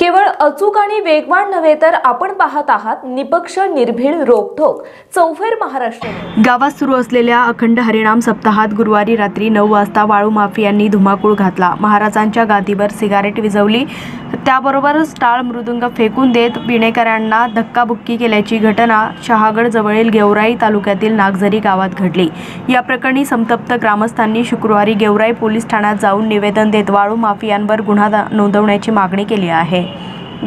केवळ अचूक आणि वेगवान नव्हे तर आपण पाहत आहात निपक्ष निर्भीड रोखोक चौफेर महाराष्ट्र. गावात सुरू असलेल्या अखंड हरिणाम सप्ताहात गुरुवारी रात्री नऊ वाजता वाळू माफियांनी धुमाकूळ घातला. महाराजांच्या गादीवर सिगारेट विझवली. त्याबरोबरच टाळ मृदुंग फेकून देत पिणेकरांना धक्काबुक्की केल्याची घटना शहागड जवळील गेवराई तालुक्यातील नागझरी गावात घडली. या प्रकरणी संतप्त ग्रामस्थांनी शुक्रवारी गेवराई पोलीस ठाण्यात जाऊन निवेदन देत वाळू माफियांवर गुन्हा दा- नोंदवण्याची मागणी केली आहे.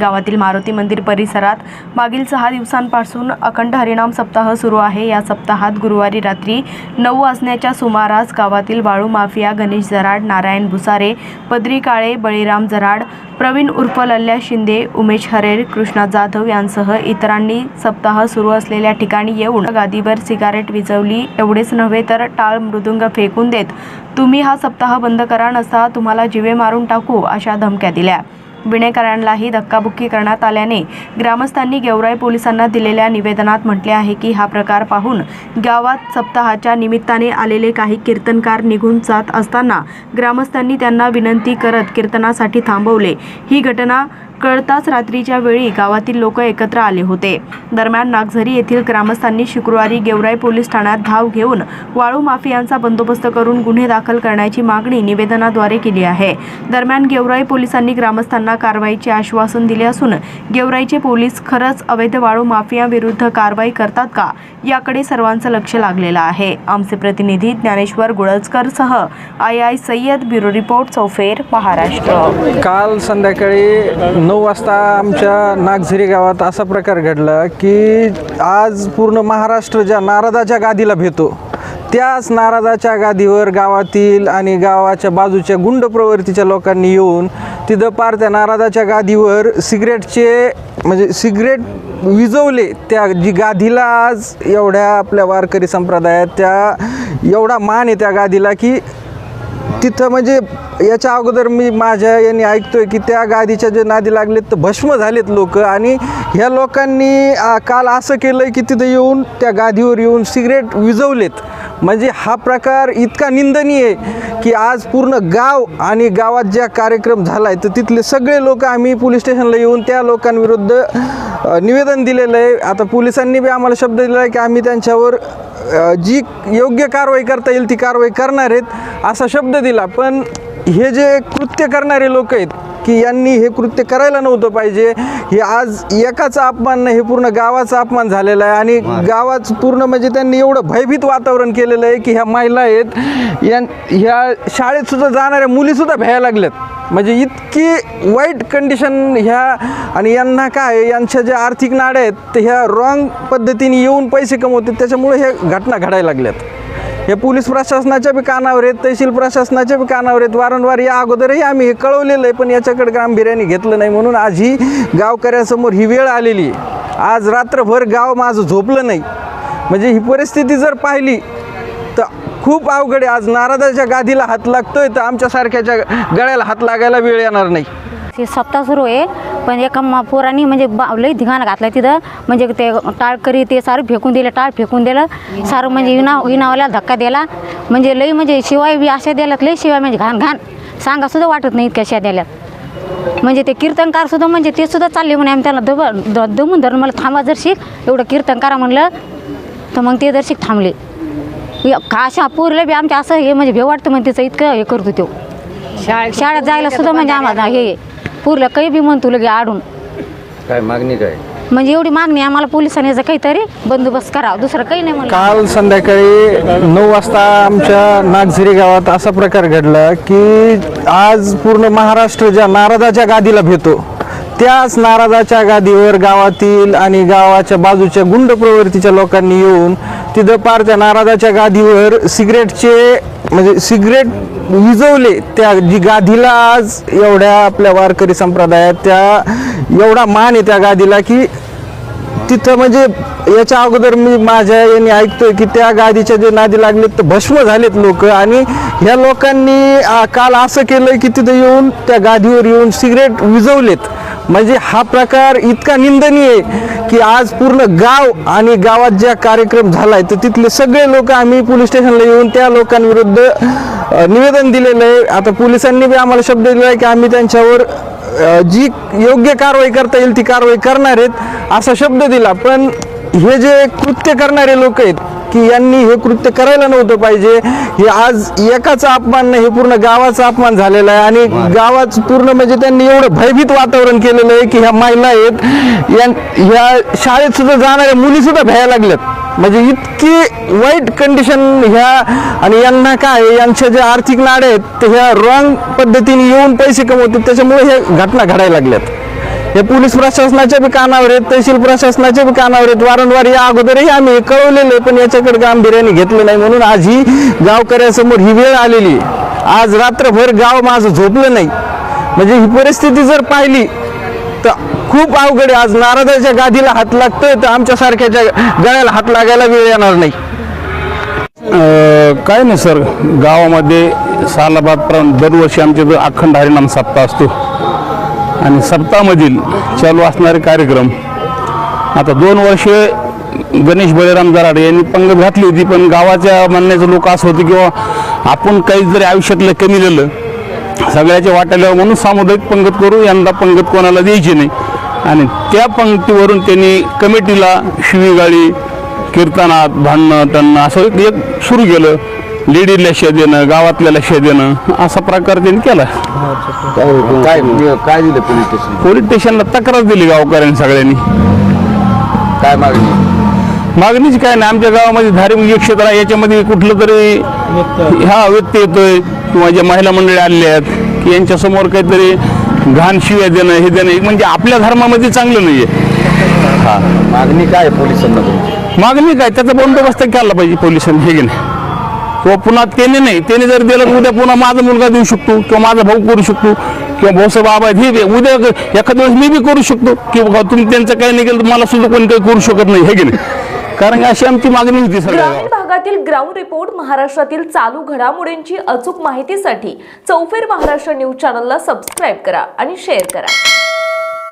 गावातील मारुती मंदिर परिसरात मागील सहा दिवसांपासून अखंड हरिणाम सप्ताह सुरू आहे. या सप्ताहात गुरुवारी रात्री नऊ वाजण्याच्या सुमारास गावातील वाळू माफिया गणेश जराड नारायण भुसारे पदरी काळे बळीराम जराड प्रवीण उर्फ लल्ल्या शिंदे उमेश हरेर कृष्णा जाधव यांसह इतरांनी सप्ताह सुरू असलेल्या ठिकाणी येऊन गादीवर सिगारेट विझवली. एवढेच नव्हे तर टाळ मृदुंग फेकून देत तुम्ही हा सप्ताह बंद करा नसता तुम्हाला जिवे मारून टाकू अशा धमक्या दिल्या. विणेकरांनाही धक्काबुक्की करण्यात आल्याने ग्रामस्थांनी गेवराई पोलिसांना दिलेल्या निवेदनात म्हटले आहे की हा प्रकार पाहून गावात सप्ताहाच्या निमित्ताने आलेले काही कीर्तनकार निघून जात असताना ग्रामस्थांनी त्यांना विनंती करत कीर्तनासाठी थांबवले. ही घटना कळताच रात्रीच्या वेळी गावातील लोक एकत्र आले होते. दरम्यान नागझरी येथील ग्रामस्थांनी शुक्रवारी गेवराई पोलीस ठाण्यात धाव घेऊन वाळू माफियांचा बंदोबस्त करून गुन्हे दाखल करण्याची मागणी निवेदनाद्वारे केली आहे. दरम्यान गेवराई पोलिसांनी ग्रामस्थांना कारवाईचे आश्वासन दिले असून गेवराईचे पोलीस खरंच अवैध वाळू माफियाविरुद्ध कारवाई करतात का? याकडे सर्वांचं लक्ष लागलेलं आहे. आमचे प्रतिनिधी ज्ञानेश्वर गुळजकर सह I I Sayyad bureau report चौफेर महाराष्ट्र. काल संध्याकाळी नऊ वाजता आमच्या नागझरी गावात असा प्रकार घडला की आज पूर्ण महाराष्ट्र ज्या नारदाच्या गादीला भेटतो त्याच नारदाच्या गादीवर गावातील आणि गावाच्या बाजूच्या गुंड प्रवृत्तीच्या लोकांनी येऊन तिथं पार त्या नारदाच्या गादीवर सिगरेटचे म्हणजे सिगरेट विजवले त्या जी गादीला आज एवढ्या आपल्या वारकरी संप्रदायात त्या एवढा मान आहे त्या गादीला की तिथं म्हणजे याच्या अगोदर मी माझ्या यांनी ऐकतोय की त्या गादीच्या जे नादी लागलेत तर भस्म झालेत लोक. आणि ह्या लोकांनी काल असं केलं की तिथं येऊन त्या गादीवर येऊन सिगरेट विजवलेत म्हणजे हा प्रकार इतका निंदनीय आहे की आज पूर्ण गाव आणि गावात ज्या कार्यक्रम झाला आहे तर तिथले सगळे लोक आम्ही पोलीस स्टेशनला येऊन त्या लोकांविरुद्ध निवेदन दिलेलं आहे. आता पोलिसांनी बी आम्हाला शब्द दिला आहे की आम्ही त्यांच्यावर जी योग्य कारवाई करता येईल ती कारवाई करणार आहेत असा शब्द दिला. पण हे जे कृत्य करणारे लोक आहेत की यांनी हे कृत्य करायला नव्हतं पाहिजे हे आज एकाचा अपमान नाही हे पूर्ण गावाचा अपमान झालेला आहे. आणि गावात पूर्ण म्हणजे त्यांनी एवढं भयभीत वातावरण केलेलं आहे की ह्या महिला आहेत या ह्या शाळेत सुद्धा जाणाऱ्या मुलीसुद्धा भ्यायला लागल्यात. म्हणजे इतकी वाईट कंडिशन ह्या आणि यांना काय यांच्या ज्या आर्थिक नाड्या आहेत तर ह्या रॉंग पद्धतीने येऊन पैसे कमवतात त्याच्यामुळे ह्या घटना घडायला लागल्यात. हे पोलीस प्रशासनाच्या बी कानावर आहेत तहसील प्रशासनाच्या बी कानावर आहेत. वारंवार या अगोदरही आम्ही हे कळवलेलं आहे पण याच्याकडे गांभीर्याने घेतलं नाही म्हणून आज ही गावकऱ्यासमोर ही वेळ आलेली आहे. आज रात्रभर गाव माझं झोपलं नाही. म्हणजे ही परिस्थिती जर पाहिली तर खूप अवघड आहे. आज नारदाच्या गादीला हात लागतोय तर आमच्यासारख्याच्या गळ्याला हात लागायला वेळ येणार नाही. सत्ता सुरू आहे. पण एका मा पोरांनी म्हणजे बा लई धिंगाणा घातला तिथं. म्हणजे ते टाळकरी ते सारं फेकून दिलं टाळ फेकून दिलं. सारं म्हणजे विना विनावाला धक्का दिला. म्हणजे लई म्हणजे शिवाय बी अशा दिल्यात लई शिवाय म्हणजे घाण घाण सांगा सुद्धा वाटत नाही इतक्या अशा दिल्यात म्हणजे ते कीर्तनकार सुद्धा म्हणजे ते सुद्धा चालले म्हणे. आम्ही त्याला दब द दमून धरून मला थांबा जर शिक एवढं कीर्तन करा म्हणलं तर मग ते जर शिक थांबले का अशा पोरीला बी आमच्या असं हे म्हणजे भेव वाटतं म्हणजे तिचं इतकं हे करतो तो. शाळेत जायला सुद्धा म्हणजे आम्हाला हे पूरलं काही बी म्हणतो लगे आडून. काय मागणी काय? म्हणजे एवढी मागणी आहे आम्हाला पोलिसांनी जर काहीतरी बंदोबस्त करावा. दुसरं काही नाही म्हणलं. काल संध्याकाळी नऊ वाजता आमच्या नागझरी गावात असा प्रकार घडला की आज पूर्ण महाराष्ट्र ज्या नारदाच्या गादीला भेटतो त्याच नारदाच्या गादीवर गावातील आणि गावाच्या बाजूच्या गुंड प्रवृत्तीच्या लोकांनी येऊन तिथं पार त्या नारदाच्या गादीवर सिगरेटचे म्हणजे सिगरेट विजवले त्या जी गादीला आज एवढ्या आपल्या वारकरी संप्रदायात त्या एवढा मान आहे त्या गादीला की तिथं म्हणजे याच्या अगोदर मी माझ्या यांनी ऐकतोय की त्या गादीच्या जे नादी लागले तर भस्म झालेत लोक. आणि ह्या लोकांनी काल असं केलं की तिथं येऊन त्या गादीवर येऊन सिगरेट विजवलेत म्हणजे हा प्रकार इतका निंदनीय की आज पूर्ण गाव आणि गावात ज्या कार्यक्रम झालाय तर तिथले सगळे लोक आम्ही पोलीस स्टेशनला येऊन त्या लोकांविरुद्ध निवेदन दिलेलं आहे. आता पोलिसांनी बी आम्हाला शब्द दिला आहे की आम्ही त्यांच्यावर जी योग्य कारवाई करता येईल ती कारवाई करणार आहेत असा शब्द दिला. पण हे जे कृत्य करणारे लोक आहेत की यांनी हे कृत्य करायला नव्हतं पाहिजे. हे आज एकाचा अपमान नाही हे पूर्ण गावाचा अपमान झालेला आहे. आणि गावात पूर्ण म्हणजे त्यांनी एवढं भयभीत वातावरण केलेलं आहे की ह्या महिला आहेत यां- ह्या शाळेत सुद्धा जाणाऱ्या मुली सुद्धा भ्यायला लागल्यात. म्हणजे इतकी वाईट कंडिशन ह्या आणि यांना काय यांच्या ज्या आर्थिक नाड्या आहेत ते ह्या रॉंग पद्धतीने येऊन पैसे कमवतात त्याच्यामुळे हे घटना घडायला लागल्यात. हे पोलीस प्रशासनाच्या बी कानावर आहेत तहसील प्रशासनाच्या बी कानावर आहेत. वारंवार या अगोदरही आम्ही कळवलेलं पण याच्याकडे गांभीर्याने घेतलं नाही. म्हणून आज ही गावकऱ्यासमोर ही वेळ आलेली आहे. आज रात्रभर गाव माझं झोपलं नाही. म्हणजे ही परिस्थिती जर पाहिली तर खूप अवघड आहे. आज नारदाच्या गादीला हात लागतोय तर आमच्यासारख्याच्या गळ्याला हात लागायला वेळ येणार नाही. काय नाही सर. गावामध्ये सालाबाद प्रमाण दरवर्षी आमच्या अखंड हरिनाम सप्ताह असतो. आणि सप्तामधील चालू असणारे कार्यक्रम. आता दोन वर्षे गणेश बळीराम जराडे यांनी पंगत घातली होती पण गावाच्या म्हणण्याचं लोक असं होतं किंवा आपण काही जरी आयुष्यातलं कमी दिलं सगळ्याच्या वाट्याला म्हणून सामुदायिक पंगत करू यंदा पंगत कोणाला द्यायची नाही. आणि त्या पंक्तीवरून त्यांनी कमिटीला शिवीगाळी कीर्तनात भांडणं त्यांना असं एक सुरू केलं. लेडीजला शे देणं गावातल्याला शे देणं असा प्रकार त्यांनी केला. काय काय दिलं पोलीस स्टेशन पोलीस स्टेशनला तक्रार दिली गावकऱ्यांनी सगळ्यांनी. काय मागणी? मागणीच काय नाही. आमच्या गावामध्ये धार्मिक क्षेत्र आहे. याच्यामध्ये कुठलं तरी हा व्यक्ती येतोय किंवा ज्या महिला मंडळी आलेल्या आहेत की यांच्या समोर काहीतरी घाण शिव्या देणं हे देणं हे म्हणजे आपल्या धर्मामध्ये चांगलं नाहीये. हा मागणी काय आहे पोलिसांना तुमची? मागणी काय? त्याचा बंदोबस्त केला पाहिजे पोलिसांनी हे की नाही? किंवा पुन्हा त्याने नाही त्याने जर दिलं तर उद्या पुन्हा माझा मुलगा देऊ शकतो किंवा माझा भाऊ करू शकतो किंवा भाऊसाहेब बाबा आहेत, हे बी. उद्या एखाद्या वेळेस मी बी करू शकतो किंवा तुम्ही त्यांचं काही नाही केलं तर मला सुद्धा कोणी काही करू शकत नाही हे की नाही कारण की अशी आमची मागणी होती ग्रामीण. भागातील ग्राउंड रिपोर्ट महाराष्ट्रातील चालू घडामोडींची अचूक माहितीसाठी चौफेर महाराष्ट्र न्यूज चॅनलला सबस्क्राईब करा आणि शेअर करा